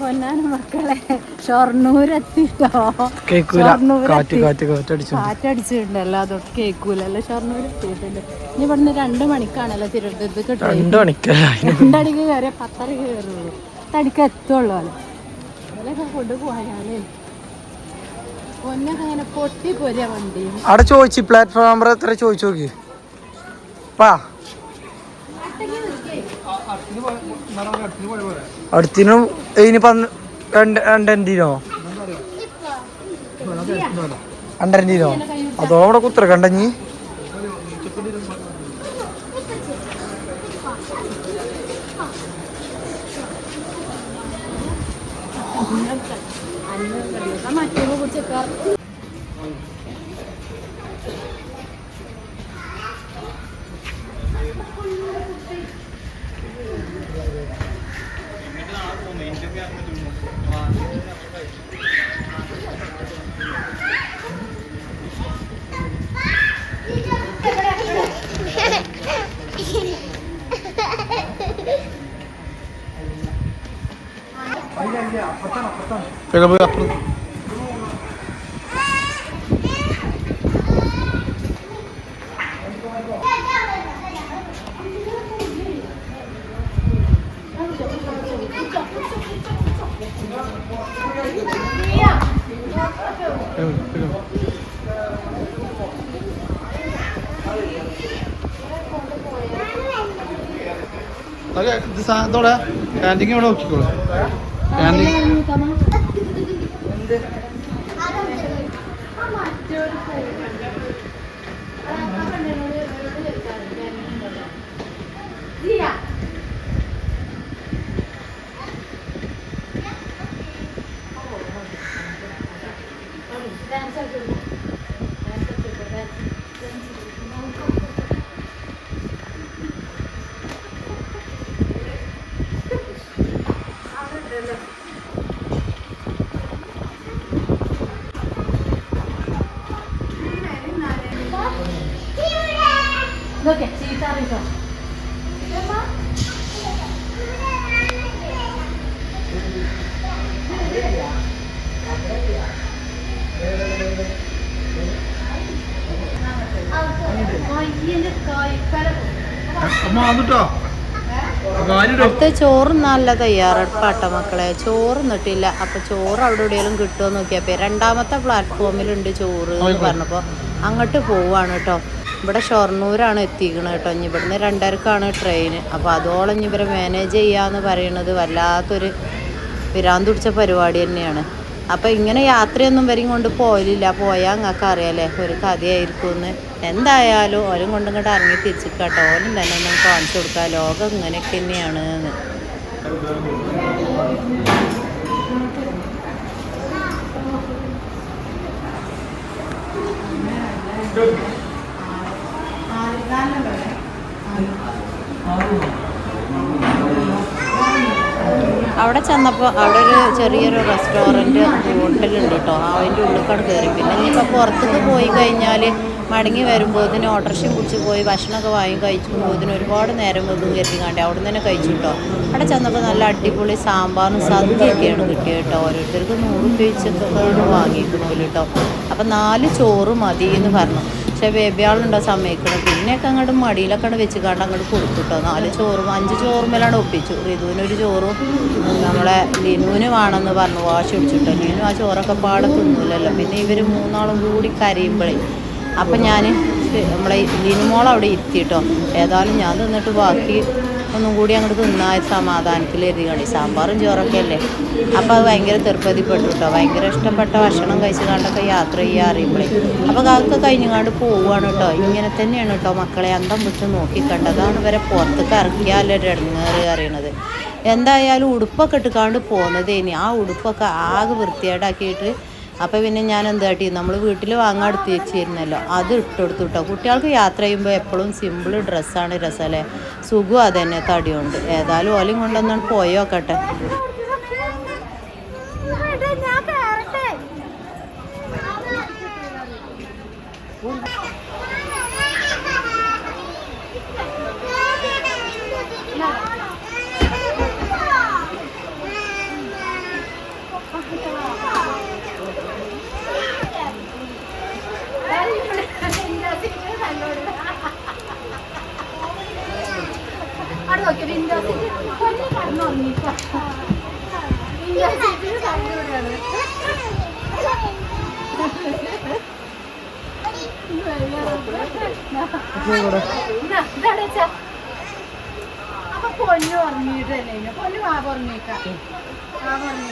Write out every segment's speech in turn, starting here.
പൊന്നാന മക്കളെ ഷൊർണൂരെത്തിട്ടോ കാറ്റടിച്ചിട്ടുണ്ടല്ലോ അതൊക്കെ കേൾക്കൂലല്ലോ ഷൊർണൂർ എത്തിയിട്ടുണ്ട് ഇനി ഇവിടുന്ന് രണ്ട് മണിക്കാണല്ലോ തിരുവനന്തപുരത്ത് രണ്ടടിക്ക് കയറിയ പത്തര കയറുള്ളൂ തടിക്ക് എത്തുള്ളൂ അല്ലേ അതിലൊക്കെ കൊണ്ടുപോയാലേ. പൊന്നൊക്കെ ഇങ്ങനെ പൊട്ടി പോരാ വണ്ടി. അവിടെ ചോദിച്ചു പ്ലാറ്റ്ഫോം നമ്പർ എത്ര ചോദിച്ചു നോക്കി. പാ. അടുത്തിനും ഇനി രണ്ടോ രണ്ടോ രണ്ടരോ രണ്ടരോ അതോ അവിടെ കുത്തിര കണ്ടഞ്ഞി മറ്റേ കുറിച്ചൊക്കെ അപ്പുറം ഇത് ക്യാന്റീൻ ഇവിടെ നോക്കിക്കോളൂ ക്യാന്റീൻ ഇതൊക്കെ അടുത്ത ചോറ് നല്ല തയ്യാറെടുപ്പാട്ട മക്കളെ. ചോറ് നിട്ടില്ല. അപ്പൊ ചോറ് അവിടെ എവിടെയെങ്കിലും കിട്ടുമോ നോക്കിയപ്പോ രണ്ടാമത്തെ പ്ലാറ്റ്ഫോമിലുണ്ട് ചോറ് എന്ന് പറഞ്ഞപ്പോ അങ്ങോട്ട് പോവാണ് കേട്ടോ. ഇവിടെ ഷൊർണൂരാണ് എത്തിക്കണത് കേട്ടോ. ഇനി ഇവിടുന്ന് രണ്ടരക്കാണ് ട്രെയിൻ അപ്പോൾ അതോളം ഇനി ഇവരെ മാനേജ് ചെയ്യാന്ന് പറയുന്നത് വല്ലാത്തൊരു വിരാന്തുടിച്ച പരിപാടി തന്നെയാണ്. അപ്പോൾ ഇങ്ങനെ യാത്രയൊന്നും വരും കൊണ്ട് പോയില്ല പോയാൽ നിങ്ങൾക്ക് അറിയാലേ ഒരു കഥയായിരിക്കും എന്ന് എന്തായാലും ഓരും കൊണ്ടും ഇങ്ങോട്ട് ഇറങ്ങി തിരിച്ചിക്കാട്ടോ ഓരും തന്നെ ഒന്നും കാണിച്ചു കൊടുക്കുക ലോകം ഇങ്ങനെയൊക്കെ തന്നെയാണ് എന്ന് അവിടെ ചെന്നപ്പോൾ അവിടെ ഒരു ചെറിയൊരു റെസ്റ്റോറന്റ് ഹോട്ടലുണ്ട് കേട്ടോ അതിന്റെ ഉള്ളിക്കട കയറി പിന്നെ ഇനിയിപ്പോൾ പുറത്തേക്ക് പോയി കഴിഞ്ഞാൽ മടങ്ങി വരുമ്പോഴത്തേന് ഓട്ടർഷയും കുടിച്ച് പോയി ഭക്ഷണമൊക്കെ വാങ്ങി കഴിക്കുമ്പോഴത്തേന് ഒരുപാട് നേരം വെക്കും കയറ്റി കണ്ടേ. അവിടെ നിന്ന് തന്നെ കഴിച്ചു കേട്ടോ അവിടെ ചെന്നപ്പോൾ നല്ല അടിപൊളി സാമ്പാറും സദ്യയൊക്കെയാണ് കിട്ടിയത് കേട്ടോ. ഓരോരുത്തർക്ക് നൂറ് പേച്ചൊക്കെ വാങ്ങിക്കണമല്ലോ കേട്ടോ. അപ്പം നാല് ചോറ് മതി എന്ന് പറഞ്ഞു. പക്ഷേ ബേബിയാളുണ്ടോ സമ്മതിക്കണം. പിന്നെയൊക്കെ അങ്ങോട്ട് മടിയിലൊക്കെ വെച്ച് കണ്ട് അങ്ങോട്ട് കൊടുത്തു കേട്ടോ നാല് ചോറും അഞ്ച് ചോറുമ്മലാണ് ഒപ്പിച്ചു. റിതുവിനൊരു ചോറും നമ്മളെ ലിനുവിന് വേണമെന്ന് പറഞ്ഞു. വാശി പിടിച്ചിട്ടോ. ലിനു ആ ചോറൊക്കെ പാടെ തിന്നൂലല്ലോ. പിന്നെ ഇവർ മൂന്നാളും കൂടി കരയുമ്പോഴേ അപ്പം ഞാൻ നമ്മളെ ലിനുമോൾ അവിടെ ഇരുത്തിട്ടോ. ഏതായാലും ഞാൻ തിന്നിട്ട് ബാക്കി ഒന്നും കൂടി അങ്ങോട്ട് തിന്നാൽ സമാധാനത്തിൽ എഴുതിക്കണി സാമ്പാറും ചോറൊക്കെ അല്ലേ? അപ്പോൾ അത് ഭയങ്കര തെറുപ്പതിപ്പെട്ടു കേട്ടോ ഭയങ്കര ഇഷ്ടപ്പെട്ട ഭക്ഷണം കഴിച്ച് കണ്ടൊക്കെ യാത്ര ചെയ്യാൻ അറിയുമ്പോഴേ അപ്പോൾ അതൊക്കെ കഴിഞ്ഞുകൊണ്ട് പോവുകയാണ് കേട്ടോ ഇങ്ങനെ തന്നെയാണ് കേട്ടോ മക്കളെ അന്തം വിട്ട് നോക്കിക്കണ്ട അതാണ് ഇവരെ പുറത്തേക്ക് ഇറക്കിയാലൊരു ഇടങ്ങേറ് അറിയണത്. എന്തായാലും ഉടുപ്പൊക്കെ ഇട്ടുകാണ്ട് പോകുന്നത് ഇനി ആ ഉടുപ്പൊക്കെ ആകെ വൃത്തികേടാക്കിയിട്ട് അപ്പോൾ പിന്നെ ഞാൻ എന്താ നമ്മൾ വീട്ടിൽ വാങ്ങാൻ എടുത്ത് വെച്ചിരുന്നല്ലോ. അത് ഇട്ടെടുത്തു കേട്ടോ കുട്ടികൾക്ക് യാത്ര ചെയ്യുമ്പോൾ എപ്പോഴും സിമ്പിൾ ഡ്രസ്സാണ് രസമല്ലേ സുഖം അതന്നെ തടിയുണ്ട്. ഏതായാലും ഓലയും കൊണ്ടൊന്നാണ് പോയോക്കട്ടെ അവിടെ നോക്കി വിൻഡോ സീറ്റ് കൊല്ലം കടന്നുറങ്ങിട്ടോ വിൻഡോ സീറ്റിൽ കണ്ടുവിടാണ് അപ്പൊ പൊന്നു ഉറങ്ങിയിട്ടല്ലേ ഇനി. പൊന്നു വാ ഉറങ്ങിക്കാം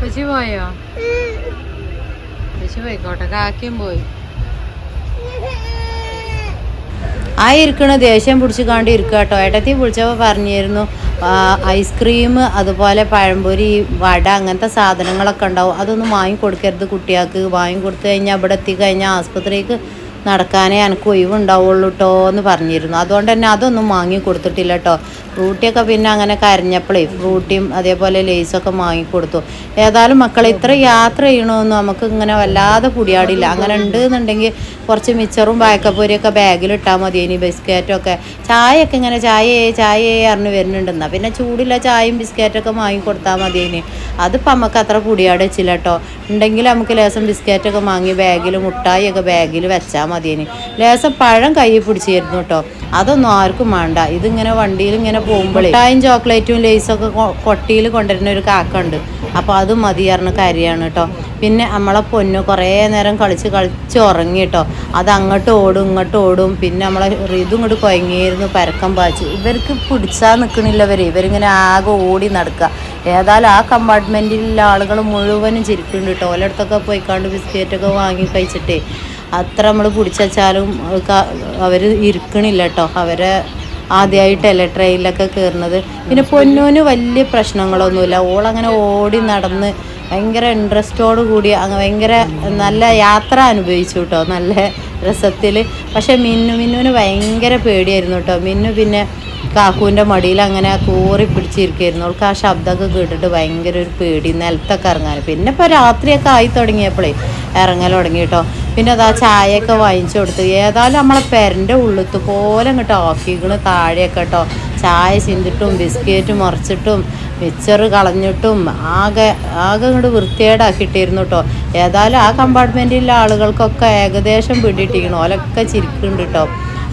പശു പോയോ? പശു പോയിക്കോട്ടെ. കാക്കയും പോയി. ആ ഇരിക്കണ ദേഷ്യം പിടിച്ച് കാണ്ട് ഇരിക്കുക കേട്ടോ ഏട്ടത്തി വിളിച്ചപ്പോൾ പറഞ്ഞിരുന്നു ഐസ്ക്രീം അതുപോലെ പഴംപൊരി വട അങ്ങനത്തെ സാധനങ്ങളൊക്കെ ഉണ്ടാവും. അതൊന്നും വാങ്ങിക്കൊടുക്കരുത് കുട്ടികൾക്ക്. വാങ്ങി കൊടുത്തു കഴിഞ്ഞാൽ ഇവിടെ എത്തിക്കഴിഞ്ഞാൽ ആസ്പത്രിക്ക് നടക്കാനേ എനിക്ക് ഒഴിവുണ്ടാവുള്ളൂ കേട്ടോ എന്ന് പറഞ്ഞിരുന്നു. അതുകൊണ്ട് തന്നെ അതൊന്നും വാങ്ങി കൊടുത്തിട്ടില്ല കേട്ടോ ഫ്രൂട്ടിയൊക്കെ പിന്നെ അങ്ങനെ കരഞ്ഞപ്പോഴേ ഫ്രൂട്ടിയും അതേപോലെ ലേസൊക്കെ വാങ്ങിക്കൊടുത്തു ഏതായാലും മക്കൾ ഇത്ര യാത്ര ചെയ്യണമെന്ന് നമുക്ക് ഇങ്ങനെ വല്ലാതെ പുടിയാടില്ല. അങ്ങനെ ഉണ്ട് എന്നുണ്ടെങ്കിൽ കുറച്ച് മിച്ചറും വായക്കപ്പൊരിയൊക്കെ ബാഗിലിട്ടാൽ മതി. ഇനി ബിസ്ക്കറ്റൊക്കെ. ചായയൊക്കെ ഇങ്ങനെ ചായയെ ചായയെ അറിഞ്ഞ് വരുന്നുണ്ടെന്നാ പിന്നെ ചൂടില്ല ചായയും ബിസ്ക്കറ്റൊക്കെ വാങ്ങിക്കൊടുത്താൽ മതി ഇനി. അതിപ്പോൾ നമുക്ക് അത്ര പുടിയാട് കേട്ടോ ഉണ്ടെങ്കിൽ നമുക്ക് ലേസം ബിസ്ക്കറ്റൊക്കെ വാങ്ങി ബാഗിൽ മുട്ടായിയൊക്കെ ബാഗിൽ വെച്ചാൽ മതി ഇനി ലേസം പഴം കൈ പിടിച്ചിരുന്നു കേട്ടോ അതൊന്നും ആർക്കും വേണ്ട. ഇതിങ്ങനെ വണ്ടിയിൽ ഇങ്ങനെ പോകുമ്പോഴേ മിഠായും ചോക്ലേറ്റും ലേസൊക്കെ കൊട്ടിയിൽ കൊണ്ടുവരുന്ന ഒരു കാക്ക ഉണ്ട് അപ്പോൾ അത് മതി പറഞ്ഞ കാര്യമാണ് കേട്ടോ പിന്നെ നമ്മളെ പൊന്നു കുറേ നേരം കളിച്ച് കളിച്ച് ഉറങ്ങി കേട്ടോ അത് അങ്ങോട്ട് ഓടും ഇങ്ങോട്ട് ഓടും. പിന്നെ നമ്മളെ ഇതും ഇങ്ങോട്ട് കുഴങ്ങിയിരുന്നു പരക്കം പാച്ച്. ഇവർക്ക് പിടിച്ചാൽ നിൽക്കണില്ല ഇവർ ഇവരിങ്ങനെ ആകെ ഓടി നടക്കുക ഏതായാലും ആ കമ്പാർട്ട്മെന്റിലുള്ള ആളുകൾ മുഴുവനും ചിരിക്കുന്നുണ്ട് കേട്ടോ ഓലടുത്തൊക്കെ പോയിക്കാണ്ട് ബിസ്ക്കറ്റൊക്കെ വാങ്ങി കഴിച്ചിട്ടേ. അത്ര നമ്മൾ പിടിച്ചാലും അവർ ഇരിക്കണില്ല കേട്ടോ അവരെ ആദ്യമായിട്ടല്ലേ ട്രെയിനിലൊക്കെ കയറുന്നത് പിന്നെ പൊന്നൂന് വലിയ പ്രശ്നങ്ങളൊന്നുമില്ല. ഓളങ്ങനെ ഓടി നടന്ന് ഭയങ്കര ഇൻട്രസ്റ്റോട് കൂടി അങ്ങ് ഭയങ്കര നല്ല യാത്ര അനുഭവിച്ചു കേട്ടോ നല്ല രസത്തിൽ പക്ഷേ മിന്നു മിന്നുവിന് ഭയങ്കര പേടിയായിരുന്നു കേട്ടോ മിന്നു പിന്നെ കാക്കുവിന്റെ മടിയിൽ അങ്ങനെ കൂറി പിടിച്ചിരിക്കുകയായിരുന്നു അവൾക്ക് ആ ശബ്ദമൊക്കെ കേട്ടിട്ട് ഭയങ്കര ഒരു പേടി നിലത്തൊക്കെ ഇറങ്ങാൻ. പിന്നെ ഇപ്പോൾ രാത്രിയൊക്കെ ആയി തുടങ്ങിയപ്പോഴേ ഇറങ്ങൽ തുടങ്ങി കേട്ടോ. പിന്നെ അതാ ചായയൊക്കെ വാങ്ങിച്ചു കൊടുത്ത്. ഏതായാലും നമ്മളെ പെരന്റെ ഉള്ളിത്ത് പോലെ അങ്ങോട്ട് ഓഫീകൾ താഴെയൊക്കെ കേട്ടോ. ചായ ചിന്തിട്ടും ബിസ്ക്കറ്റ് മറിച്ചിട്ടും മിച്ചറ് കളഞ്ഞിട്ടും ആകെ ആകെ ഇങ്ങോട്ട് വൃത്തികേടാക്കിയിട്ടിരുന്നു കേട്ടോ. ഏതായാലും ആ കമ്പാർട്ട്മെന്റിലെ ആളുകൾക്കൊക്കെ ഏകദേശം പിടിയിട്ടിരിക്കണം. ഓലൊക്കെ ചിരിക്കുന്നുണ്ട് കേട്ടോ.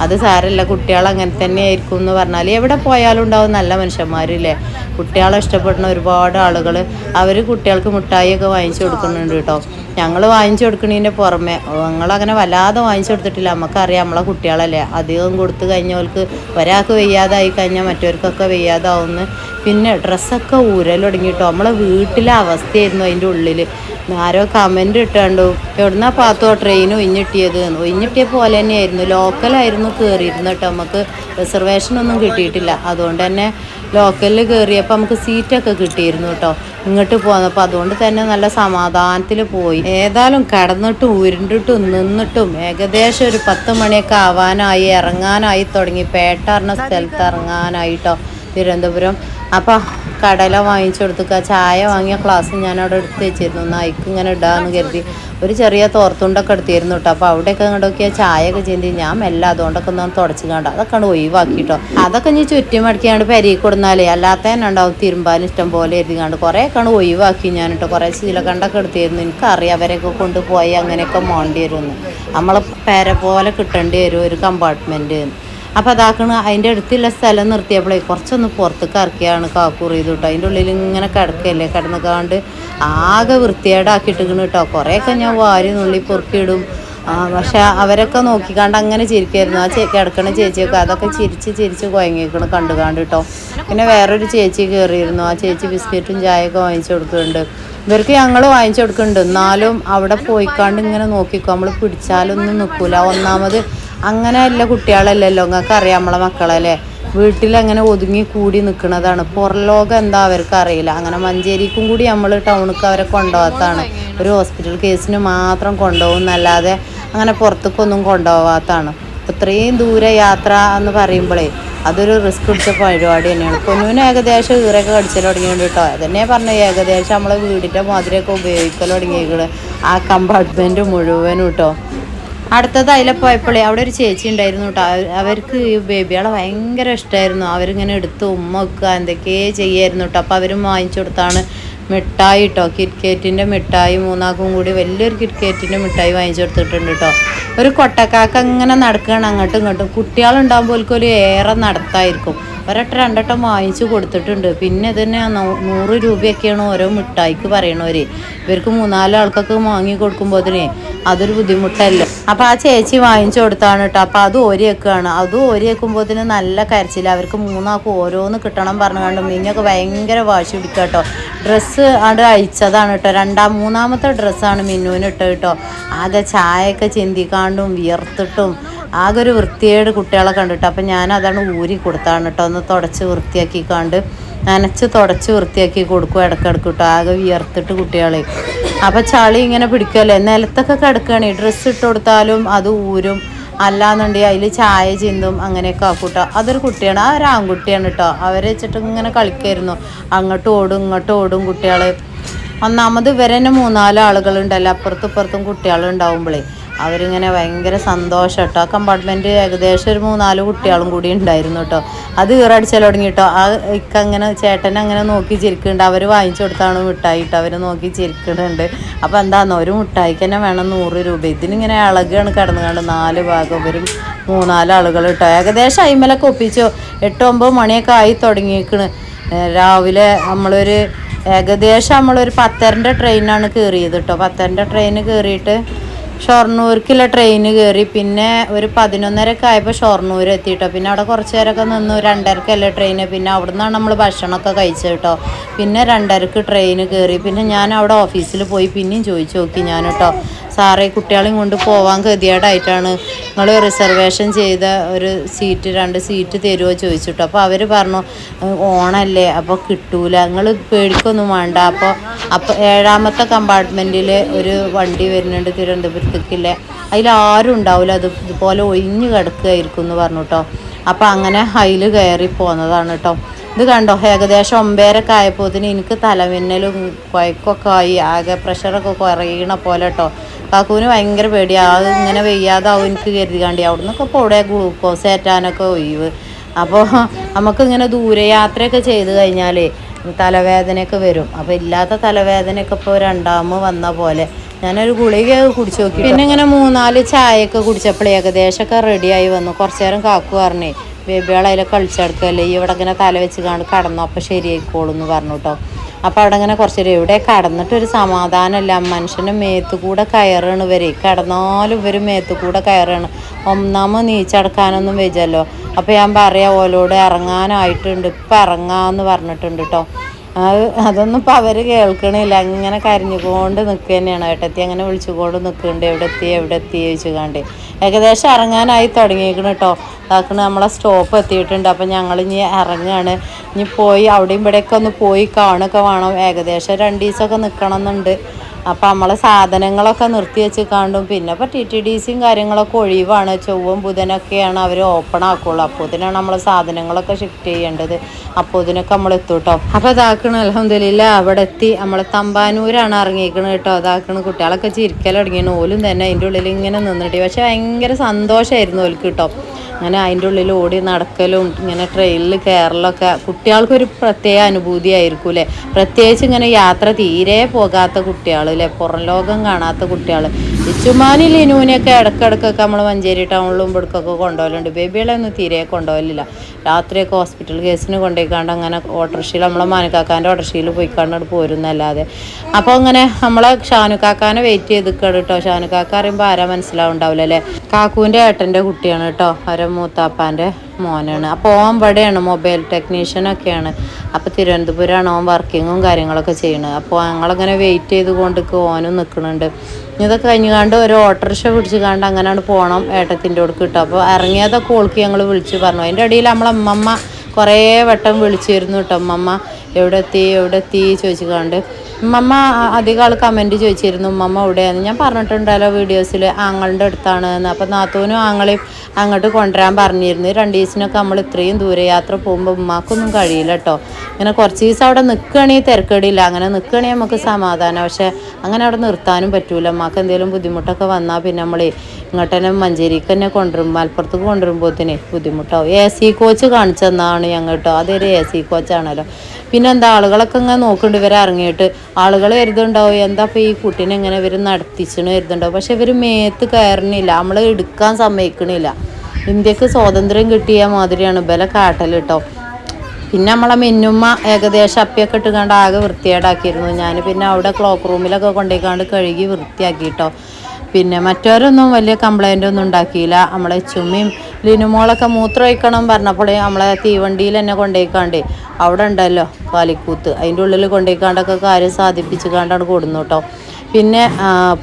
അത് സാരല്ല കുട്ടികൾ അങ്ങനെ തന്നെ ആയിരിക്കും എന്ന് പറഞ്ഞാൽ എവിടെ പോയാലും ഉണ്ടാവും നല്ല മനുഷ്യന്മാരില്ലേ? കുട്ടികളെ ഇഷ്ടപ്പെടുന്ന ഒരുപാട് ആളുകൾ അവർ കുട്ടികൾക്ക് മിഠായിയൊക്കെ വാങ്ങിച്ചു കൊടുക്കുന്നുണ്ട് കേട്ടോ. ഞങ്ങൾ വാങ്ങിച്ചു കൊടുക്കണതിന്റെ പുറമെ. ഞങ്ങളങ്ങനെ വല്ലാതെ വാങ്ങിച്ചു കൊടുത്തിട്ടില്ല. നമുക്കറിയാം നമ്മളെ കുട്ടികളല്ലേ. അധികം കൊടുത്തു കഴിഞ്ഞവർക്ക് ഒരാൾക്ക് വയ്യാതായി കഴിഞ്ഞാൽ മറ്റവർക്കൊക്കെ വെയ്യാതാവുന്നു. പിന്നെ ഡ്രസ്സൊക്കെ ഊരലൊടുങ്ങിയിട്ടോ നമ്മളെ വീട്ടിലെ അവസ്ഥയായിരുന്നു അതിന്റെ ഉള്ളിൽ ആരോ കമന്റ് ഇട്ടാണ്ടു എവിടുന്നാ പാത്തോ ട്രെയിൻ ഒഴിഞ്ഞിട്ടിയത് ഒഴിഞ്ഞിട്ടിയ പോലെ തന്നെയായിരുന്നു. ലോക്കലായിരുന്നു കയറിയിരുന്നു കേട്ടോ നമുക്ക് റിസർവേഷനൊന്നും കിട്ടിയിട്ടില്ല. അതുകൊണ്ട് തന്നെ ലോക്കലിൽ കയറിയപ്പോൾ നമുക്ക് സീറ്റൊക്കെ കിട്ടിയിരുന്നു കേട്ടോ ഇങ്ങോട്ട് പോന്നപ്പോൾ അതുകൊണ്ട് തന്നെ നല്ല സമാധാനത്തിൽ പോയി. ഏതായാലും കടന്നിട്ടും ഉരുണ്ടിട്ടും നിന്നിട്ടും ഏകദേശം ഒരു പത്ത് മണിയൊക്കെ ആവാനായി ഇറങ്ങാനായി തുടങ്ങി. പേട്ട പറഞ്ഞ സ്ഥലത്ത് ഇറങ്ങാനായിട്ടോ തിരുവനന്തപുരം അപ്പം കടല വാങ്ങിച്ചു കൊടുത്തുക ചായ വാങ്ങിയ ക്ലാസ് ഞാൻ അവിടെ എടുത്ത് വെച്ചിരുന്നു. ഒന്ന് അയക്ക് ഇങ്ങനെ ഇടാന്ന് കരുതി. ഒരു ചെറിയ തോർത്തുണ്ടൊക്കെ എടുത്തിരുന്നു കേട്ടോ അപ്പോൾ അവിടെയൊക്കെ ഇങ്ങോട്ടൊക്കെ ചായയൊക്കെ ചിന്തി. ഞാൻ മെല്ലെ അതുകൊണ്ടൊക്കെ ഒന്ന് തുടച്ച് കണ്ട അതൊക്കെ അങ്ങട് ഒഴിവാക്കിട്ടോ അതൊക്കെ ഇനി ചുറ്റി മടക്കിയാണ്ട് പെരിയിൽ കൊടുന്നാലേ. അല്ലാത്ത തന്നെ ഉണ്ടാവും. ഇഷ്ടം പോലെ എഴുതിക്കാണ്ട് കുറേയൊക്കെ ആണ് ഒഴിവാക്കി ഞാൻ കേട്ടോ കുറേ ശീലക്കണ്ടൊക്കെ എടുത്തിരുന്നു. എനിക്കറിയാം അവരെയൊക്കെ കൊണ്ടുപോയി അങ്ങനെയൊക്കെ മോണ്ടി വരുമെന്ന് നമ്മളെ പേര പോലെ കിട്ടേണ്ടി വരും ഒരു കമ്പാർട്ട്മെന്റ് അപ്പോൾ അതാക്കണ അതിന്റെ അടുത്തുള്ള സ്ഥലം നിർത്തിയപ്പോഴേ കുറച്ചൊന്ന് പുറത്തേക്ക് ഇറക്കിയാണ് കാക്കൂറി ചെയ്തിട്ടോ അതിന്റെ ഉള്ളിൽ ഇങ്ങനെ കിടക്കല്ലേ കിടന്നുകാണ്ട് ആകെ വൃത്തികേടാക്കിയിട്ടിരിക്കണ് കേട്ടോ കുറേയൊക്കെ ഞാൻ വാരി നുള്ളി പൊറുക്കിയിടും. പക്ഷെ അവരൊക്കെ നോക്കിക്കാണ്ട് അങ്ങനെ ചിരിക്കായിരുന്നു. ആ കിടക്കണ ചേച്ചിയൊക്കെ അതൊക്കെ ചിരിച്ച് ചിരിച്ച് കണ്ടു കാണ്ട് കേട്ടോ പിന്നെ വേറൊരു ചേച്ചി കയറിയിരുന്നു ആ ചേച്ചി ബിസ്ക്കറ്റും ചായയൊക്കെ വാങ്ങിച്ചു കൊടുക്കുന്നുണ്ട്. ഇവർക്ക് ഞങ്ങൾ വാങ്ങിച്ചു കൊടുക്കുന്നുണ്ട്. എന്നാലും അവിടെ പോയിക്കാണ്ട് ഇങ്ങനെ നോക്കിക്കോ. നമ്മൾ പിടിച്ചാലൊന്നും നിൽക്കൂല ഒന്നാമത് അങ്ങനെയല്ല കുട്ടികളല്ലല്ലോ നിങ്ങൾക്ക് അറിയാം നമ്മളെ മക്കളല്ലേ. വീട്ടിലങ്ങനെ ഒതുങ്ങി കൂടി നിൽക്കുന്നതാണ് പുറം ലോകം എന്താ അവർക്ക് അറിയില്ല. അങ്ങനെ മഞ്ചേരിക്കും കൂടി നമ്മൾ ടൗണിക്ക് അവരെ കൊണ്ടുപോകാത്തതാണ്. ഒരു ഹോസ്പിറ്റൽ കേസിന് മാത്രം കൊണ്ടുപോകും എന്നല്ലാതെ അങ്ങനെ പുറത്തേക്കൊന്നും കൊണ്ടുപോകാത്തതാണ്. ഇത്രയും ദൂരെ യാത്ര എന്ന് പറയുമ്പോഴേ അതൊരു റിസ്ക് പിടിച്ച പരിപാടി തന്നെയാണ്. പൊന്നൂന് ഏകദേശം ഈറൊക്കെ കടിച്ചാൽ തുടങ്ങിയിട്ടുണ്ട് കേട്ടോ. അതന്നെ പറഞ്ഞു ഏകദേശം നമ്മളെ വീടിന്റെ മാതിരിയൊക്കെ ഉപയോഗിക്കൽ തുടങ്ങിയിരിക്കുന്നത് ആ കമ്പാർട്ട്മെന്റ് മുഴുവനും കേട്ടോ. അടുത്തത് അതിലെ പോയപ്പോഴേ അവിടെ ഒരു ചേച്ചി ഉണ്ടായിരുന്നു കേട്ടോ. അവർക്ക് ഈ ബേബികളെ ഭയങ്കര ഇഷ്ടമായിരുന്നു അവരിങ്ങനെ എടുത്ത് ഉമ്മ വെക്കുക എന്തൊക്കെയേ ചെയ്യായിരുന്നു കേട്ടോ. അപ്പോൾ അവരും വാങ്ങിച്ചു കൊടുത്താണ്. മിഠായി കേട്ടോ. കിറ്റ്കേറ്റിന്റെ മിഠായി മൂന്നാക്കും കൂടി വലിയൊരു കിറ്റ്കേറ്റിന്റെ മിഠായി വാങ്ങിച്ചു കൊടുത്തിട്ടുണ്ട് കേട്ടോ. ഒരു കൊട്ടക്കാക്ക ഇങ്ങനെ നടക്കുകയാണ് അങ്ങോട്ടും ഇങ്ങോട്ടും. കുട്ടികളുണ്ടാകുമ്പോൾ ഒരു ഏറെ നടത്തായിരിക്കും. ഒരട്ടം രണ്ടട്ടം വാങ്ങിച്ചു കൊടുത്തിട്ടുണ്ട്. പിന്നെ തന്നെ നൂറ് രൂപയൊക്കെയാണ് ഓരോ മിഠായിക്ക് പറയണവര്. ഇവർക്ക് മൂന്നാൽ ആൾക്കൊക്കെ വാങ്ങി കൊടുക്കുമ്പോൾ അതിന് അതൊരു ബുദ്ധിമുട്ടല്ല? അപ്പം ആ ചേച്ചി വാങ്ങിച്ചു കൊടുത്താണ് കേട്ടോ അപ്പം അത് ഓരിയൊക്കെയാണ് അതും തന്നെ നല്ല കരച്ചില്ല അവർക്ക് മൂന്നാൾക്ക് ഓരോന്ന് കിട്ടണം പറഞ്ഞു മീനൊക്കെ ഭയങ്കര വാശി പിടിക്കുക കേട്ടോ ഡ്രസ്സ് അവിടെ അയച്ചതാണ് കേട്ടോ. രണ്ടാം മൂന്നാമത്തെ ഡ്രസ്സാണ് മിന്നുവിന് ഇട്ടത് കേട്ടോ. ആകെ ചായയൊക്കെ ചിന്തിക്കാണ്ടും വിയർത്തിട്ടും ആകെ ഒരു വൃത്തിയേട് കുട്ടികളെ കണ്ടിട്ട് അപ്പം ഞാൻ അതാണ് ഊരി കൊടുത്താണ് കേട്ടോ. ഒന്ന് തുടച്ച് വൃത്തിയാക്കിക്കാണ്ട് നനച്ച് തുടച്ച് വൃത്തിയാക്കി കൊടുക്കും ഇടക്കിടക്ക് കേട്ടോ. ആകെ വിയർത്തിട്ട് കുട്ടികളെ. അപ്പം ചളി ഇങ്ങനെ പിടിക്കുമല്ലേ നിലത്തൊക്കെ കിടക്കുകയാണ്. ഡ്രസ്സ് ഇട്ട് കൊടുത്താലും അത് ഊരും. അല്ലാന്നുണ്ടെങ്കിൽ അതിൽ ചായ ചിന്തും അങ്ങനെയൊക്കെ ആക്കൂട്ടോ അതൊരു കുട്ടിയാണ്. ആ ഒരു ആൺകുട്ടിയാണ് കേട്ടോ അവരെ വെച്ചിട്ട് ഇങ്ങനെ കളിക്കായിരുന്നു. അങ്ങോട്ടും ഓടും ഇങ്ങോട്ടും ഓടും കുട്ടികൾ ഒന്നാമത് ഇവരെന്നെ മൂന്നാൽ ആളുകളുണ്ടല്ലോ. അപ്പുറത്തും ഇപ്പുറത്തും കുട്ടികൾ ഉണ്ടാവുമ്പോഴേ അവരിങ്ങനെ ഭയങ്കര സന്തോഷം കേട്ടോ ആ കമ്പാർട്ട്മെന്റ് ഏകദേശം ഒരു മൂന്നാൽ കുട്ടികളും കൂടി ഉണ്ടായിരുന്നു കേട്ടോ അത് ഈറടിച്ചാൽ തുടങ്ങി കേട്ടോ ആ ഇക്ക അങ്ങനെ ചേട്ടൻ അങ്ങനെ നോക്കി ചിരിക്കുന്നുണ്ട്. അവർ വാങ്ങിച്ചു കൊടുത്താണ് മിഠായി കേട്ടോ അവർ നോക്കി ചിരിക്കുന്നുണ്ട്. അപ്പോൾ എന്താണെന്നോ ഒരു മിഠായിക്ക് തന്നെ വേണം നൂറ് രൂപ. ഇതിനിങ്ങനെ ഇളകാണ് കിടന്നു കണ്ട് നാല് ഭാഗം വരും മൂന്നാൽ ആളുകൾ കേട്ടോ ഏകദേശം അയിമലൊക്കെ ഒപ്പിച്ചോ. എട്ട് ഒമ്പത് മണിയൊക്കെ ആയി തുടങ്ങിയേക്കണ്. രാവിലെ നമ്മളൊരു ഏകദേശം നമ്മളൊരു പത്തരന്റെ ട്രെയിനാണ് കയറിയത് കേട്ടോ പത്തരന്റെ ട്രെയിൻ കയറിയിട്ട് ഷൊർണൂർക്കുള്ള ട്രെയിന് കയറി പിന്നെ ഒരു പതിനൊന്നരക്കെ ആയപ്പോൾ ഷൊർണൂർ എത്തി കേട്ടോ പിന്നെ അവിടെ കുറച്ച് നേരമൊക്കെ നിന്നു. രണ്ടരക്കല്ലേ ട്രെയിന് പിന്നെ അവിടെ നിന്നാണ് നമ്മൾ ഭക്ഷണമൊക്കെ കഴിച്ചത് കേട്ടോ. പിന്നെ രണ്ടരക്ക് ട്രെയിന് കയറി പിന്നെ ഞാൻ അവിടെ ഓഫീസിൽ പോയി. പിന്നെയും ചോദിച്ചു നോക്കി ഞാൻ കേട്ടോ. സാറേ കുട്ടികളെയും കൊണ്ട് പോവാൻ ഗതികേടായിട്ടാണ്. നിങ്ങൾ റിസർവേഷൻ ചെയ്ത ഒരു സീറ്റ് രണ്ട് സീറ്റ് തരുമോ ചോദിച്ചിട്ടു. അപ്പോൾ അവർ പറഞ്ഞു ഓണല്ലേ അപ്പോൾ കിട്ടൂല. നിങ്ങൾ പേടിക്കൊന്നും വേണ്ട. അപ്പോൾ അപ്പോൾ ഏഴാമത്തെ കമ്പാർട്ട്മെന്റിൽ ഒരു വണ്ടി വരുന്നുണ്ട് തിരുവനന്തപുരത്തേക്കില്ലേ അതിലാരും ഉണ്ടാവില്ല അത് ഇതുപോലെ ഒഴിഞ്ഞു കിടക്കുകയായിരിക്കും എന്ന് പറഞ്ഞു കേട്ടോ അപ്പോൾ അങ്ങനെ അതിൽ കയറി പോന്നതാണ് കേട്ടോ ഇത് കണ്ടോ ഏകദേശം ഒമ്പേരൊക്കെ ആയപ്പോത്തിന് എനിക്ക് തലമിന്നലും കുഴക്കൊക്കെ ആയി ആകെ പ്രഷറൊക്കെ കുറയണ പോലെ കേട്ടോ കാക്കൂന് ഭയങ്കര പേടിയാണ് അത് ഇങ്ങനെ വെയ്യാതാവും എനിക്ക് കരുതികാണ്ടി അവിടെ നിന്നൊക്കെ പോടെ ഗ്ലൂക്കോസ് ഏറ്റാനൊക്കെ ഒഴിവ്. അപ്പോൾ നമുക്കിങ്ങനെ ദൂരയാത്രയൊക്കെ ചെയ്ത് കഴിഞ്ഞാലേ തലവേദനയൊക്കെ വരും. അപ്പോൾ ഇല്ലാത്ത തലവേദനയൊക്കെ ഇപ്പോൾ രണ്ടാമ് വന്ന പോലെ. ഞാനൊരു ഗുളിക കുടിച്ചു നോക്കി പിന്നെ ഇങ്ങനെ മൂന്നാൽ ചായയൊക്കെ കുടിച്ചപ്പോൾ ഏകദേശമൊക്കെ റെഡിയായി വന്നു. കുറച്ചു നേരം കാക്കു പറഞ്ഞേ ബേബികളെ അതിൽ കളിച്ചെടുക്കല്ലേ? ഇവിടെ ഇങ്ങനെ തല വെച്ച് കാണും കടന്നു അപ്പോൾ ശരിയായിക്കോളും എന്ന് പറഞ്ഞു കേട്ടോ അപ്പോൾ അവിടെ ഇങ്ങനെ കുറച്ച് നേരം ഇവിടെ കടന്നിട്ടൊരു സമാധാനമല്ല. മനുഷ്യന്റെ മേത്ത് കൂടെ കയറാണ് ഇവരെ. കടന്നാലും ഇവർ മേത്ത് കൂടെ കയറാണ്. ഒന്നാമത് നീച്ചടക്കാനൊന്നും വെച്ചല്ലോ അപ്പോൾ ഞാൻ പറയാ ഓലോട് ഇറങ്ങാനായിട്ടുണ്ട്. ഇപ്പം ഇറങ്ങാമെന്ന് പറഞ്ഞിട്ടുണ്ട് കേട്ടോ അതൊന്നും ഇപ്പം അവർ കേൾക്കണില്ല. അങ്ങനെ കരഞ്ഞുകൊണ്ട് നിൽക്കുക തന്നെയാണ്. ഏട്ടത്തി അങ്ങനെ വിളിച്ചുകൊണ്ട് നിൽക്കുന്നുണ്ട് എവിടെ എത്തി എവിടെ എത്തി ചോദിച്ചു കണ്ട് ഏകദേശം ഇറങ്ങാനായി തുടങ്ങിയേക്കണ് കേട്ടോ അതാക്കണ നമ്മളെ സ്റ്റോപ്പ് എത്തിയിട്ടുണ്ട്. അപ്പം ഞങ്ങൾ ഇനി ഇറങ്ങുകയാണ് ഇനി പോയി അവിടെയും ഇവിടെയൊക്കെ ഒന്ന് പോയി കാണുകയൊക്കെ വേണം. ഏകദേശം രണ്ട് ദിവസമൊക്കെ നിൽക്കണം എന്നുണ്ട് അപ്പം നമ്മളെ സാധനങ്ങളൊക്കെ നിർത്തി വെച്ച് കാണും പിന്നെ ഇപ്പോൾ ടി ടി ഡി സിയും കാര്യങ്ങളൊക്കെ ഒഴിവാണ്. ചൊവ്വം ബുധനൊക്കെയാണ് അവർ ഓപ്പൺ ആക്കുള്ളൂ. അപ്പോൾ ഇതിനാണ് നമ്മൾ സാധനങ്ങളൊക്കെ ഷിഫ്റ്റ് ചെയ്യേണ്ടത്. അപ്പോൾ ഇതിനൊക്കെ നമ്മൾ എത്തും കേട്ടോ അപ്പോൾ ഇതാക്കണ അലഹമില്ല അവിടെ എത്തി. നമ്മൾ തമ്പാനൂരാണ് ഇറങ്ങിയിരിക്കണത് കേട്ടോ. അതാക്കണ കുട്ടികളൊക്കെ ചിരിക്കലടങ്ങിയാണ് ഓലും തന്നെ അതിന്റെ ഉള്ളിൽ ഇങ്ങനെ നിന്നിട്ട്. പക്ഷെ ഭയങ്കര സന്തോഷമായിരുന്നു ഓൽക്ക് കേട്ടോ. അങ്ങനെ അതിന്റെ ഉള്ളിൽ ഓടി നടക്കലും ഇങ്ങനെ ട്രെയിനിൽ കയറലൊക്കെ കുട്ടികൾക്കൊരു പ്രത്യേക അനുഭൂതി ആയിരിക്കും അല്ലേ പ്രത്യേകിച്ച് ഇങ്ങനെ യാത്ര തീരെ പോകാത്ത കുട്ടികൾ അല്ലേ പുറം ലോകം കാണാത്ത കുട്ടികൾ ഇച്ചുമാനിൽ ലിനുവിനെയൊക്കെ ഇടയ്ക്കിടയ്ക്കൊക്കെ നമ്മൾ മഞ്ചേരി ടൗണിലും ഇവിടേക്കൊക്കെ കൊണ്ടുപോകലുണ്ട്. ബേബികളെ ഒന്നും തീരെ കൊണ്ടുപോകലില്ല. രാത്രിയൊക്കെ ഹോസ്പിറ്റൽ കേസിന് കൊണ്ടുപോയിക്കാണ്ട് അങ്ങനെ ഓട്ടോറിക്ഷയിൽ നമ്മളെ മാനക്കാക്കാന്റെ ഓട്ടോറിക്ഷയിൽ പോയിക്കാണ്ട് പോരുന്നല്ലാതെ. അപ്പോൾ അങ്ങനെ നമ്മളെ ഷാനുക്കാക്കാനെ വെയിറ്റ് ചെയ്ത് കേട്ടോ ഷാനുക്കാക്ക അറിയുമ്പോൾ ആരാ മനസ്സിലാവുണ്ടാവില്ല അല്ലേ കാക്കുവിന്റെ ഏട്ടന്റെ കുട്ടിയാണ് കേട്ടോ അവരെ മൂത്താപ്പാന്റെ മോനാണ്. അപ്പോൾ ഓൻ ഇവിടെയാണ് മൊബൈൽ ടെക്നീഷ്യനൊക്കെയാണ് അപ്പോൾ തിരുവനന്തപുരമാണ് ഓൻ വർക്കിങ്ങും കാര്യങ്ങളൊക്കെ ചെയ്യണത് അപ്പോൾ ഞങ്ങളങ്ങനെ വെയിറ്റ് ചെയ്ത് കൊണ്ട് ഓനും നിൽക്കുന്നുണ്ട്. ഇതൊക്കെ കഴിഞ്ഞാണ്ട് ഒരു ഓട്ടോറിക്ഷ പിടിച്ച് കണ്ട് അങ്ങനെയാണ് പോകണം ഏട്ടത്തിന്റെ അടുക്ക് കിട്ടും അപ്പോൾ ഇറങ്ങിയതൊക്കെ ഓൾക്ക് ഞങ്ങൾ വിളിച്ച് പറഞ്ഞു. അതിന്റെ ഇടയിൽ നമ്മളെ അമ്മമ്മ കുറേ വട്ടം വിളിച്ചിരുന്നു കേട്ടോ. അമ്മമ്മ എവിടെ എത്തി? എവിടെ എത്തി? ചോദിച്ചു കാണ്ട് ഉമ്മമ്മ അധികം ആൾ കമന്റ് ചോദിച്ചിരുന്നു മമ്മ എവിടെയാന്ന്? ഞാൻ പറഞ്ഞിട്ടുണ്ടല്ലോ വീഡിയോസിൽ ആങ്ങളുടെ അടുത്താണ് എന്ന് അപ്പോൾ നാത്തൂനും ആങ്ങളെയും അങ്ങോട്ട് കൊണ്ടുവരാൻ പറഞ്ഞിരുന്നു. രണ്ട് ദിവസത്തിനൊക്കെ നമ്മൾ ഇത്രയും ദൂരയാത്ര പോകുമ്പോൾ ഉമ്മാക്കൊന്നും കഴിയില്ല കേട്ടോ ഇങ്ങനെ കുറച്ച് ദിവസം അവിടെ നിൽക്കുകയാണെങ്കിൽ തിരക്കേടില്ല. അങ്ങനെ നിൽക്കുകയാണെങ്കിൽ നമുക്ക് സമാധാനം. പക്ഷേ അങ്ങനെ അവിടെ നിർത്താനും പറ്റൂല. ഉമ്മാക്ക് എന്തെങ്കിലും ബുദ്ധിമുട്ടൊക്കെ വന്നാൽ പിന്നെ നമ്മൾ ഇങ്ങോട്ട് തന്നെ മഞ്ചേരിക്ക് തന്നെ കൊണ്ടുവരും. മലപ്പുറത്തേക്ക് കൊണ്ടുവരുമ്പോഴത്തേന് ബുദ്ധിമുട്ടാവും. എ സി കോച്ച് കാണിച്ചെന്നാണ് ഞങ്ങൾ കേട്ടോ അതൊരു എ സി കോച്ചാണല്ലോ പിന്നെ എന്താ ആളുകളൊക്കെ ഇങ്ങനെ നോക്കുന്നുണ്ട്. ഇവരെ ഇറങ്ങിയിട്ട് ആളുകൾ കരുതുണ്ടാവും എന്താ ഇപ്പോൾ ഈ കുട്ടീനെ എങ്ങനെ ഇവർ നടത്തിച്ചെന്ന് കരുതുണ്ടാവും പക്ഷെ ഇവർ മേത്ത് കയറണില്ല നമ്മൾ എടുക്കാൻ സമ്മതിക്കണില്ല. ഇന്ത്യയ്ക്ക് സ്വാതന്ത്ര്യം കിട്ടിയ മാതിരിയാണ് ബല കാട്ടൽ കേട്ടോ പിന്നെ നമ്മളെ മിന്നുമ്മ ഏകദേശം അപ്പിയൊക്കെ ഇട്ടുകൊണ്ട് ആകെ വൃത്തികേടാക്കിയിരുന്നു. ഞാൻ പിന്നെ അവിടെ ക്ലോക്ക് റൂമിലൊക്കെ കൊണ്ടുപോയിക്കാണ്ട് കഴുകി വൃത്തിയാക്കി കേട്ടോ പിന്നെ മറ്റവരൊന്നും വലിയ കംപ്ലൈന്റ് ഒന്നും ഉണ്ടാക്കിയില്ല. നമ്മളെ ചുമയും ലിനുമോളൊക്കെ മൂത്രം ഒഴിക്കണം പറഞ്ഞപ്പോഴേ നമ്മളെ തീവണ്ടിയിൽ തന്നെ കൊണ്ടുപോയിക്കാണ്ട് അവിടെ ഉണ്ടല്ലോ കാലിക്കൂത്ത് അതിന്റെ ഉള്ളിൽ കൊണ്ടുപോയിക്കാണ്ടൊക്കെ കാര്യം സാധിപ്പിച്ച് കണ്ടാണ് കൊടുന്നു കേട്ടോ. പിന്നെ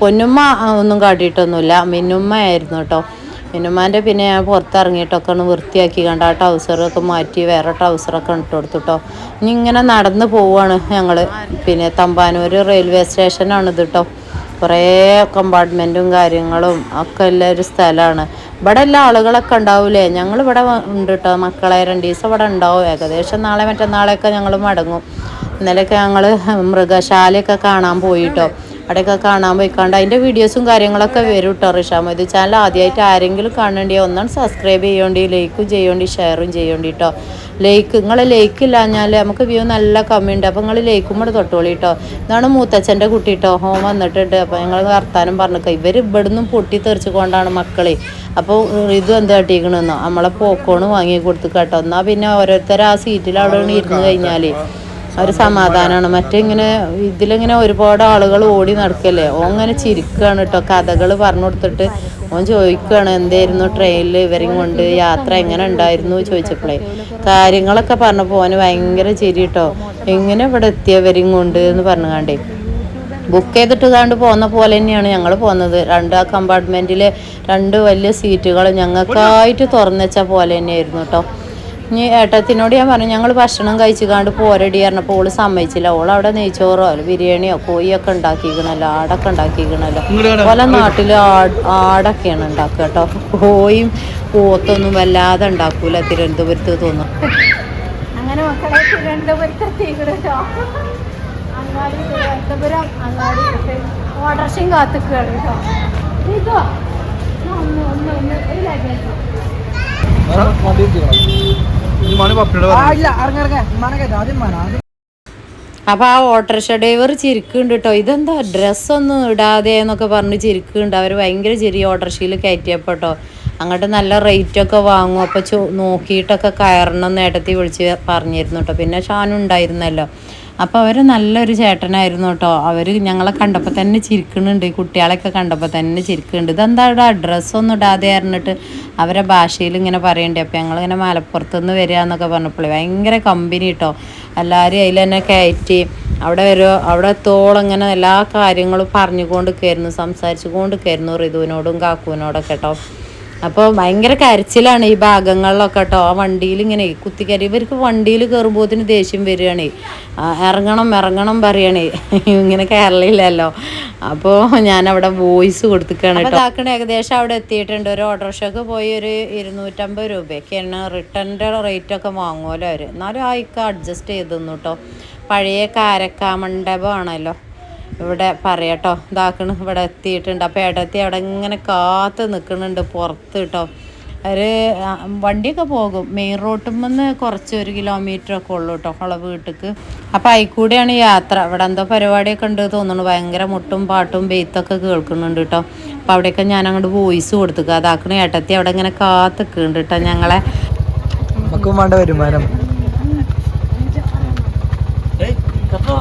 പൊന്നുമ്മ ഒന്നും കാട്ടിയിട്ടൊന്നുമില്ല. മിന്നുമ്മ ആയിരുന്നു കേട്ടോ. മിനുമാന്റെ പിന്നെ ഞാൻ പുറത്തിറങ്ങിയിട്ടൊക്കെ ഒന്ന് വൃത്തിയാക്കി കണ്ട ആ ട്രൗസറൊക്കെ മാറ്റി വേറെ ട്രൗസറൊക്കെ ഇട്ട് കൊടുത്തു കേട്ടോ. ഇനി ഇങ്ങനെ നടന്ന് പോവാണ് ഞങ്ങൾ പിന്നെ തമ്പാനൂർ റെയിൽവേ സ്റ്റേഷനാണ് ഇത് കേട്ടോ. കുറേ കമ്പാർട്ട്മെന്റും കാര്യങ്ങളും ഒക്കെ ഉള്ള ഒരു സ്ഥലമാണ്. ഇവിടെ എല്ലാ ആളുകളൊക്കെ ഉണ്ടാവില്ലേ ഞങ്ങൾ ഇവിടെ ഉണ്ട് കേട്ടോ മക്കളെ രണ്ട് ദിവസം ഇവിടെ ഉണ്ടാവും. ഏകദേശം നാളെ മറ്റന്നാളെയൊക്കെ ഞങ്ങൾ മടങ്ങും. ഇന്നലെയൊക്കെ ഞങ്ങൾ മൃഗശാലയൊക്കെ കാണാൻ പോയിട്ടോ അവിടെയൊക്കെ കാണാൻ പോയിക്കാണ്ട് അതിന്റെ വീഡിയോസും കാര്യങ്ങളൊക്കെ വരും കേട്ടോ റിഷാമ. ഇത് ചാനൽ ആദ്യമായിട്ട് ആരെങ്കിലും കാണേണ്ടി ഒന്നാണ് സബ്സ്ക്രൈബ് ചെയ്യേണ്ടി ലൈക്കും ചെയ്യേണ്ടി ഷെയറും ചെയ്യേണ്ടി കേട്ടോ ലൈക്ക് നിങ്ങൾ ലൈക്ക് ഇല്ലാഞ്ഞാൽ നമുക്ക് വ്യൂ നല്ല കമ്മിയുണ്ട്. അപ്പോൾ നിങ്ങൾ ലൈക്കും കൂടെ തൊട്ടോളി കേട്ടോ ഇതാണ് മൂത്തച്ഛന്റെ കുട്ടി കേട്ടോ ഹോം വന്നിട്ടുണ്ട്. അപ്പോൾ ഞങ്ങൾ വർത്താനം പറഞ്ഞിട്ട് ഇവർ ഇവിടുന്ന് പൊട്ടി തെറിച്ചുകൊണ്ടാണ് മക്കളെ. അപ്പോൾ ഇത് എന്താ കാട്ടിക്കണമെന്നോ നമ്മളെ പോക്കോണ് വാങ്ങി കൊടുത്തു കേട്ടോ. എന്നാൽ പിന്നെ ഓരോരുത്തർ ആ സീറ്റിൽ അവിടെ ഇരുന്ന് കഴിഞ്ഞാൽ ഒരു സമാധാനമാണ് മറ്റിങ്ങനെ ഇതിലിങ്ങനെ ഒരുപാട് ആളുകൾ ഓടി നടക്കല്ലേ? ഓൻ ഇങ്ങനെ ചിരിക്കുകയാണ് കേട്ടോ കഥകൾ പറഞ്ഞു കൊടുത്തിട്ട് ഓൻ ചോദിക്കുകയാണ് എന്തായിരുന്നു ട്രെയിനിൽ ഇവരെയും കൊണ്ട്? യാത്ര എങ്ങനെ ഉണ്ടായിരുന്നു? ചോദിച്ചപ്പോഴേ കാര്യങ്ങളൊക്കെ പറഞ്ഞപ്പോൾ ഓന് ഭയങ്കര ചിരി കേട്ടോ എങ്ങനെ ഇവിടെ എത്തിയവരെയും കൊണ്ട്? എന്ന് പറഞ്ഞു കണ്ടേ ബുക്ക് ചെയ്തിട്ട് കണ്ട് പോകുന്ന പോലെ തന്നെയാണ് ഞങ്ങൾ പോകുന്നത് രണ്ട് ആ കമ്പാർട്ട്മെന്റിൽ രണ്ട് വലിയ സീറ്റുകൾ ഞങ്ങൾക്കായിട്ട് തുറന്നുവെച്ച പോലെ തന്നെയായിരുന്നു കേട്ടോ ഇനി ഏട്ടത്തിനോട് ഞാൻ പറഞ്ഞു ഞങ്ങൾ ഭക്ഷണം കഴിച്ചു കാണ്ട് പോരടി പറഞ്ഞപ്പോൾ ഓൾ സമ്മതിച്ചില്ല. ഓൾ അവിടെ നെയ്ച്ചോറോ അല്ല ബിരിയാണിയോ കോഴിയൊക്കെ ഉണ്ടാക്കിക്കണല്ലോ ആടൊക്കെ ഉണ്ടാക്കിക്കണല്ലോ. പല നാട്ടിൽ ആട് ആടൊക്കെയാണ് ഉണ്ടാക്കുക കേട്ടോ. കോഴിയും പോത്തൊന്നും വല്ലാതെ ഉണ്ടാക്കൂല തിരുവനന്തപുരത്ത് തോന്നും അങ്ങനെ മക്കളെ തിരുവനന്തപുരത്ത് എത്തിക്കണോ അങ്ങാടി തിരുവനന്തപുരം അങ്ങാടി ഓട്ടർഷയും കാത്തുക്കുകയാണ് കേട്ടോ. ഇതോ ഒന്ന് ഒന്ന് ഒന്ന് അപ്പോൾ ആ ഓട്ടോറിക്ഷ ഡ്രൈവർ ചിരിക്കുന്നുണ്ട് കേട്ടോ ഇതെന്താ? ഡ്രസ്സൊന്നും ഇടാതെ എന്നൊക്കെ പറഞ്ഞ് ചിരിക്കുന്നുണ്ട്. അവർ ഭയങ്കര ചിരി ഓട്ടോറിക്ഷയിൽ കയറ്റിയപ്പോ കേട്ടോ അങ്ങോട്ട് നല്ല റേറ്റൊക്കെ വാങ്ങും. അപ്പോൾ നോക്കിയിട്ടൊക്കെ കയറണം നേട്ടത്തി വിളിച്ച് പറഞ്ഞിരുന്നു കേട്ടോ പിന്നെ ഷാനും ഉണ്ടായിരുന്നല്ലോ. അപ്പോൾ അവർ നല്ലൊരു ചേട്ടനായിരുന്നു കേട്ടോ അവർ ഞങ്ങളെ കണ്ടപ്പോൾ തന്നെ ചിരിക്കുന്നുണ്ട്. കുട്ടികളെയൊക്കെ കണ്ടപ്പോൾ തന്നെ ചിരിക്കുന്നുണ്ട്. ഇതെന്താ ഇവിടെ അഡ്രസ്സൊന്നും ഇടാതെ പറഞ്ഞിട്ട് അവരെ ഭാഷയിൽ ഇങ്ങനെ പറയണ്ടേ? അപ്പോൾ ഞങ്ങളിങ്ങനെ മലപ്പുറത്തുനിന്ന് വരിക എന്നൊക്കെ പറഞ്ഞപ്പോൾ ഭയങ്കര കമ്പനി കേട്ടോ എല്ലാവരും അതിൽ തന്നെ കയറ്റി അവിടെ വരുമോ അവിടെ എത്തോളം ഇങ്ങനെ എല്ലാ കാര്യങ്ങളും പറഞ്ഞുകൊണ്ട് കയറുന്നു സംസാരിച്ചു കൊണ്ട് കയറുന്നു റിതുവിനോടും കാക്കുവിനോടൊക്കെ കേട്ടോ അപ്പോൾ ഭയങ്കര കരച്ചിലാണ് ഈ ഭാഗങ്ങളിലൊക്കെ കേട്ടോ ആ വണ്ടിയിൽ ഇങ്ങനെ കുത്തിക്കരി ഇവർക്ക് വണ്ടിയിൽ കയറുമ്പോത്തിന് ദേഷ്യം വരികയാണ്. ആ, ഇറങ്ങണം ഇറങ്ങണം പറയണേ. ഇങ്ങനെ കയറലില്ലല്ലോ അപ്പോൾ ഞാൻ അവിടെ വോയിസ് കൊടുത്തിക്കാണ് ഇതാക്കണ ഏകദേശം അവിടെ എത്തിയിട്ടുണ്ട്. ഒരു ഓട്ടോറിക്ഷക്ക് പോയി ഒരു ഇരുന്നൂറ്റമ്പത് രൂപയൊക്കെയാണ് റിട്ടേണിന്റെ റേറ്റൊക്കെ വാങ്ങുമല്ലോ അവർ എന്നാലും ആയിക്ക് അഡ്ജസ്റ്റ് ചെയ്തു കേട്ടോ പഴയ കാരക്കാ മണ്ഡപമാണല്ലോ. ഇവിടെ പറയട്ടോ ഇതാക്കണ് ഇവിടെ എത്തിയിട്ടുണ്ട്. അപ്പോൾ ഇടത്തി അവിടെ ഇങ്ങനെ കാത്ത് നിൽക്കുന്നുണ്ട് പുറത്ത് കേട്ടോ ഒരു വണ്ടിയൊക്കെ പോകും. മെയിൻ റോട്ടിൽ നിന്ന് കുറച്ച് ഒരു കിലോമീറ്റർ ഒക്കെ ഉള്ളൂ കേട്ടോ അവളെ വീട്ടിക്ക്. അപ്പോൾ അതിൽക്കൂടെയാണ് യാത്ര. ഇവിടെ എന്തോ പരിപാടിയൊക്കെ ഉണ്ട് തോന്നുന്നു. ഭയങ്കര മുട്ടും പാട്ടും ബെയ്ത്തൊക്കെ കേൾക്കുന്നുണ്ട് കേട്ടോ അപ്പം അവിടെയൊക്കെ ഞാൻ അങ്ങോട്ട് വോയിസ് കൊടുത്തുക അതാക്കണ ഏട്ടത്തി അവിടെ ഇങ്ങനെ കാത്ത് നിൽക്കുന്നുണ്ട് കേട്ടോ ഞങ്ങളെ. വരുമാനം ഇവിടെ ഉടുപ്പൊക്കെ ഇവിടെ ഉടുപ്പൊക്കെ ഇവിടെ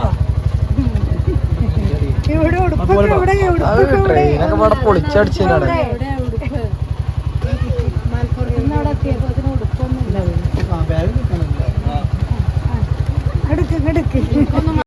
ട്രെയിനൊക്കെ ഇവിടെ പൊളിച്ചടിച്ചതിനാണ്. അടുക്ക് നിന്ന്